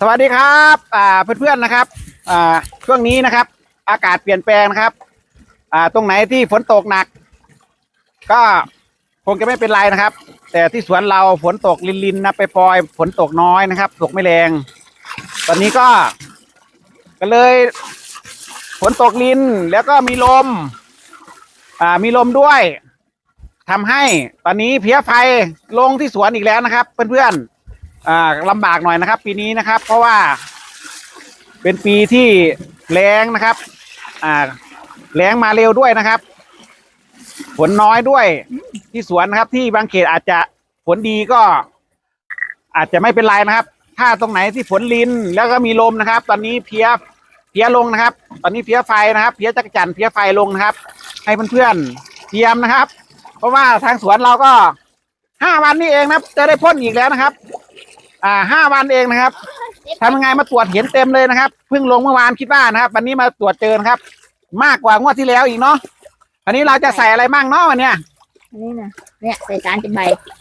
สวัสดีครับอ่าเพื่อนๆนะครับอ่าช่วงนี้นะครับ อากาศเปลี่ยนแปลงนะครับอ่าตรงไหนที่ฝนตกหนัก ก็คงจะไม่เป็นไรนะครับ แต่ที่สวนเราฝนตกลินๆนะไปปล่อยฝนตกน้อยนะครับ ตกไม่แรง ตอนนี้ก็ ก็เลยฝนตกลินแล้วก็มีลม อ่ามีลมด้วยทำให้ตอนนี้เพี้ยไฟลงที่สวนอีกแล้วนะครับ เพื่อนๆ อ่าลำบากหน่อยนะครับ ปีนี้นะครับ เพราะว่า เป็นปีที่แรงนะครับ อ่าแรงมาเร็วด้วยนะครับ ฝนน้อยด้วย ที่สวนนะครับ ที่บางเขตอาจจะฝนดีก็ อาจจะไม่เป็นไรนะครับ ถ้าตรงไหนที่ฝนลินแล้วก็มีลมนะครับ ตอนนี้เพียเพียลงนะครับ ตอนนี้เพียไฟนะครับ เพียจักรจันเพียไฟลงนะครับ ให้เพื่อนๆเตรียมนะครับ เพราะว่าทางสวนเราก็ห้าวันนี้เองนะจะได้พ่นอีกแล้วนะครับ อ่าห้าวันเองนะครับทำยังไงมาตรวจเห็นเต็มเลยนะครับเพิ่งลงเมื่อวานคิดว่านะครับ วันนี้มาตรวจเจอนะครับ มากกว่างวดที่แล้วอีกเนาะอันนี้เราจะใส่อะไรบ้างเนาะวันเนี้ยอันนี้นะเนี่ยใส่สารเป็นใบ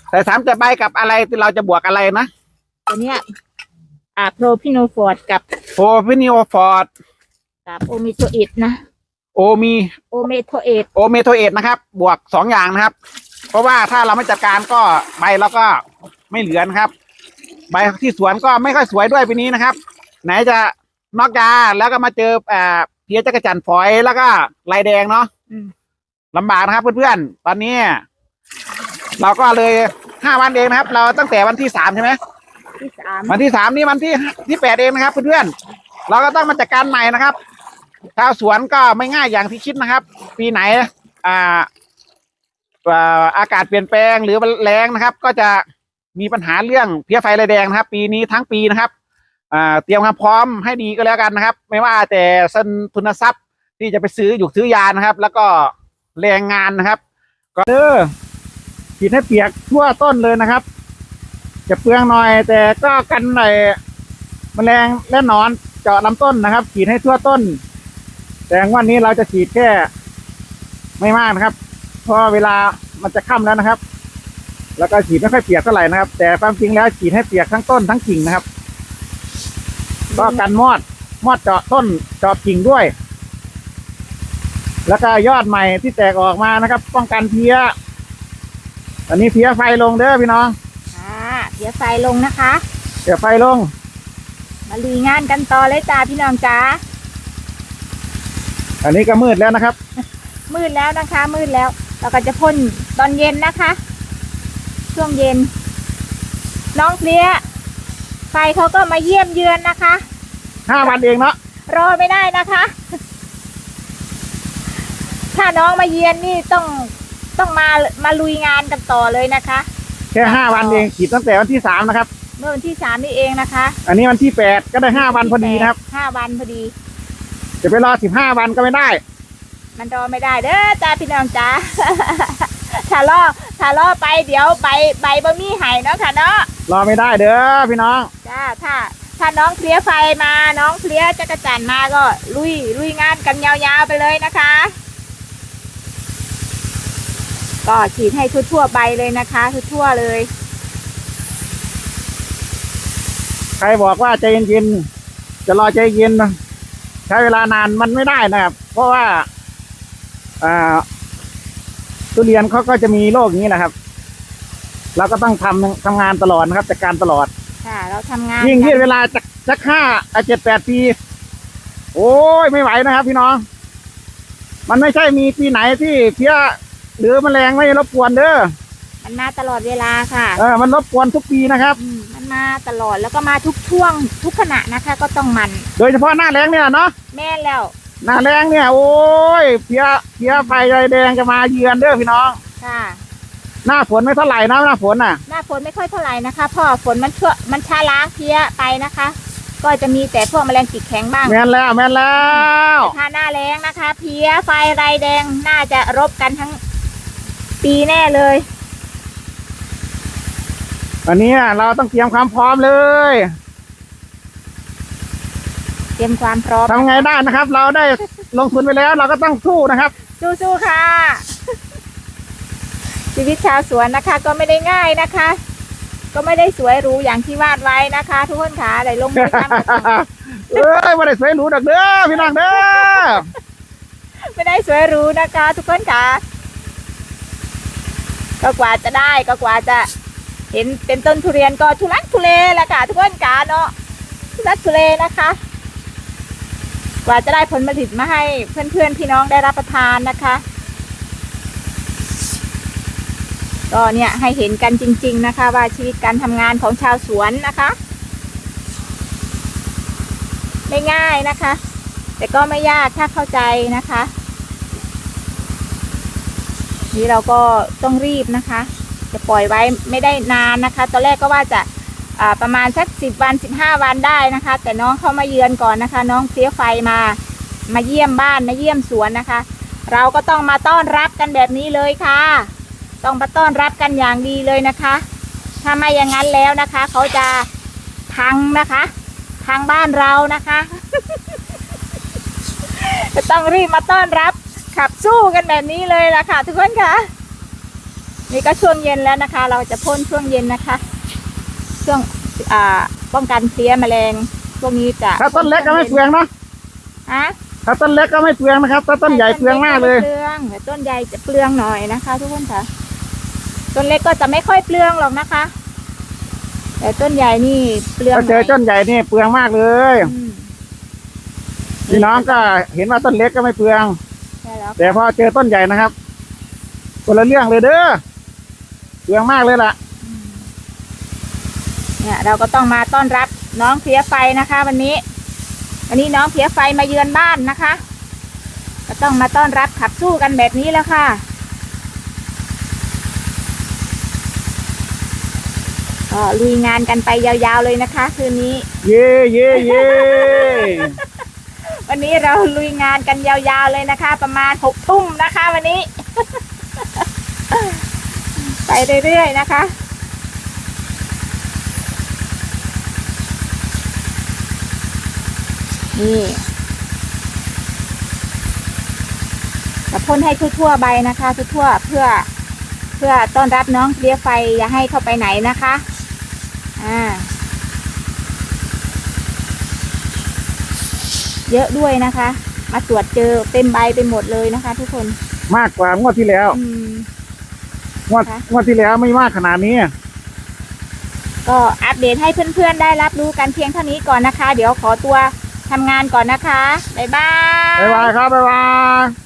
ใส่สามจะใบกับอะไรที่เราจะบวกอะไรนะตัวเนี้ยอ่าโพรพิโนฟอร์ดกับโพฟินิโอฟอร์ดกับโอมิโทอิดนะ โอมีโอเมโทเอิดโอเมโทเอตนะครับ บวกสองอย่างนะครับ เพราะว่าถ้าเราไม่จัดการก็ใบเราก็ไม่เหลือนะครับ ใบที่สวนก็ไม่ค่อยสวยด้วยปีนี้นะครับ ไหนจะนอกยาแล้วก็มาเจออ่าเพี้ยจักรจันทร์ฝอยแล้วก็ลายแดงเนาะอืมลำบากนะครับเพื่อนๆตอนนี้ เราก็เลยห้าวันเองนะครับ เราตั้งแต่วันที่สามใช่ไหมที่สามวันที่สามนี่วันที่ที่แปดเองนะครับ เพื่อนๆเราก็ต้องมาจัดการใหม่นะครับชาวสวนก็ไม่ง่ายอย่างที่คิดนะครับ ปีไหน อ่าอ่าอากาศเปลี่ยนแปลงหรือแรงนะครับ ก็จะ มีปัญหาเรื่องเพี้ยไฟระแดงนะครับ ปีนี้ทั้งปีนะครับเตรียมความพร้อมให้ดีก็แล้วกันนะครับ ไม่ว่าแต่สนทุนทรัพย์ที่จะไปซื้ออยู่ซื้อยานะครับ แล้วก็แรงงานนะครับ ก็เออฉีดให้เปียกทั่วต้นเลยนะครับ จะเปลืองหน่อย แต่ก็กันหน่อยแมลงและหนอนเจาะลำต้นนะครับฉีดให้ทั่วต้น แต่วันนี้เราจะฉีดแค่ไม่มากนะครับ เพราะเวลามันจะค่ำแล้วนะครับ แล้วก็ฉีดไม่ค่อยเปียกเท่าไหร่นะครับ แต่ความจริงแล้วฉีดให้เปียกทั้งต้นทั้งกิ่งนะครับ ก็กันมอดมอดเจาะต้นเจาะกิ่งด้วย แล้วก็ยอดใหม่ที่แตกออกมานะครับ ป้องกันเพี้ยอันนี้เพี้ยไฟลงเด้อพี่น้องอ่าเดี๋ยวไฟลงนะคะเดี๋ยวไฟลง มาลุยงานกันต่อเลยจ้าพี่น้องจ้าอันนี้ก็มืดแล้วนะครับ มืดแล้วนะคะ มืดแล้ว เราก็จะพ่นตอนเย็นนะคะ ช่วงเย็น น้องเพลียไฟเขาก็มาเยี่ยมเยือนนะคะ ห้าวันเองเนาะรอไม่ได้นะคะ ถ้าน้องมาเยือนนี่ต้องต้องมามาลุยงานกันต่อเลยนะคะ แค่ห้าวันเองขีดตั้งแต่วันที่สามนะครับ เมื่อวันที่สามนี่เองนะคะอันนี้วันที่แปดก็ได้ห้าวันพอดีนะครับห้าวันพอดีจะไปรอสิบห้าวันก็ไม่ได้ มันรอไม่ได้เด้อจ้าพี่น้องจ้าถ้าล่อ ถ้าล่อไปเดี๋ยวใบใบบะมี่ไห้เนาะค่ะเนาะรอไม่ได้เด้อพี่น้องจ้าถ้าถ้าน้องเคลียร์ไฟมาน้องเคลียร์จักรจันทร์มาก็ลุยลุยงานกันยาวๆไปเลยนะคะ ก็ฉีดให้ทั่วๆใบเลยนะคะทั่วๆเลย ใครบอกว่าใจเย็นๆจะรอใจเย็นใช้เวลานานมันไม่ได้นะครับ เพราะว่าอ่า ทุเรียนเขาก็จะมีโรคอย่างนี้แหละครับ เราก็ต้องทำทำงานตลอดนะครับจัดการตลอด ค่ะ เราทำงานยิ่งยืดกันเวลาจากจากห้าเจ็ดแปดปี โอ้ยไม่ไหวนะครับ พี่น้อง มันไม่ใช่มีปีไหนที่เพี้ยหรือแมลงไม่รบกวนเด้อมันมาตลอดเวลาค่ะเออมันรบกวนทุกปีนะครับ อืมมันมาตลอดแล้วก็มาทุกช่วงทุกขณะนะคะ ก็ต้องมัน โดยเฉพาะหน้าแรงเนี่ยเนาะแม่นแล้ว หน้าแรงเนี่ย โอ้ยเพี้ยเพี้ยไฟใยแดงจะมาเยือนเด้อพี่น้อง ค่ะ หน้าฝนไม่เท่าไหร่นะหน้าฝนน่ะ หน้าฝนไม่ค่อยเท่าไหร่นะคะเพราะฝนมันชั่วมันช้าล้างเพลี้ยไปนะคะ ก็จะมีแต่พวกแมลงปีกแข็งบ้างแม่นแล้วแม่นแล้วถ้าหน้าแรงนะคะ เพลี้ยไฟไรแดงน่าจะรบกันทั้งปีแน่เลยอันนี้เราต้องเตรียมความพร้อมเลย เตรียมความพร้อมทำไงได้นะครับ เราได้ลงทุนไปแล้ว เราก็ต้องสู้นะครับ สู้ๆค่ะ ชีวิตชาวสวนนะคะ ก็ไม่ได้ง่ายนะคะ ก็ไม่ได้สวยหรูอย่างที่วาดไว้นะคะ ทุกคนค่ะได้ลงมือทำกับเอ้ยไม่ได้สวยหรูดักเด้อพี่น้องเด้อไม่ได้สวยหรูนะคะ ทุกคนค่ะ ก็กว่าจะได้ก็กว่าจะเห็นเป็นต้นทุเรียนก็ทุลักทุเลแหละค่ะทุกคนค่ะเนาะทุลักทุเลนะคะ กว่าจะได้ผลผลิตมาให้เพื่อนๆพี่น้องได้รับประทานนะคะ ก็เนี่ยให้เห็นกันจริง ๆนะคะ ว่าชีวิตการทำงานของชาวสวนนะคะ ไม่ง่ายนะคะ แต่ก็ไม่ยากถ้าเข้าใจนะคะ นี่เราก็ต้องรีบนะคะ จะปล่อยไว้ไม่ได้นานนะคะ ตอนแรกก็ว่าจะ ประมาณสักสิบวันสิบห้าวันได้นะคะ แต่น้องเข้ามาเยือนก่อนนะคะ น้องเสียไฟมามาเยี่ยมบ้านมาเยี่ยมสวนนะคะ เราก็ต้องมาต้อนรับกันแบบนี้เลยค่ะ ต้องมาต้อนรับกันอย่างดีเลยนะคะถ้าไม่อย่างนั้นแล้วนะคะ เขาจะพังนะคะทางบ้านเรานะคะจะต้องรีบมาต้อนรับขับสู้กันแบบนี้เลยล่ะค่ะ ทุกคนค่ะนี่ก็ช่วงเย็นแล้วนะคะ เราจะพ่นช่วงเย็นนะคะ ช่วงอ่าป้องกันเพลี้ยแมลงพวกนี้จะถ้าต้นเล็กก็ไม่เปลืองเนาะฮะถ้าต้นเล็กก็ไม่เปลืองนะครับ ถ้าต้นใหญ่เปลืองมากเลยเปลืองแต่ต้นใหญ่จะเปลืองหน่อยนะคะ ทุกคนค่ะ ต้นเล็กก็จะไม่ค่อยเปลืองหรอกนะคะ แต่ต้นใหญ่นี่เปลืองถ้าเจอต้นใหญ่นี่เปลืองมากเลยอืมพี่น้องก็เห็นว่าต้นเล็กก็ไม่เปลืองใช่แล้วแต่พอเจอต้นใหญ่นะครับคนละเรื่องเลยเด้อเปลืองมากเลยล่ะ เนี่ยเราก็ต้องมาต้อนรับน้องเพียไฟนะคะ วันนี้ วันนี้น้องเพียไฟมาเยือนบ้านนะคะ ก็ต้องมาต้อนรับขับสู้กันแบบนี้แล้วค่ะ ก็ลุยงานกันไปยาวๆเลยนะคะ คืนนี้ เย่เย่เย่วันนี้เราลุยงานกันยาวๆเลยนะคะ ประมาณหกทุ่มนะคะ วันนี้ ไปเรื่อยๆนะคะ นี่จะพ่นให้ทั่วๆใบนะคะ ทั่วๆเพื่อเพื่อต้อนรับน้องเพลี้ยไฟอย่าให้เข้าไปไหนนะคะ อ่า เยอะด้วยนะคะ มาตรวจเจอเต็มใบไปหมดเลยนะคะ ทุกคน มากกว่างวดที่แล้วอืม งวดค่ะ งวดที่แล้วไม่มากขนาดนี้ ก็อัปเดตให้เพื่อนๆได้รับรู้กันเพียงเท่านี้ก่อนนะคะ เดี๋ยวขอตัวทำงานก่อนนะคะ บ๊ายบาย บ๊ายบายครับบ๊ายบาย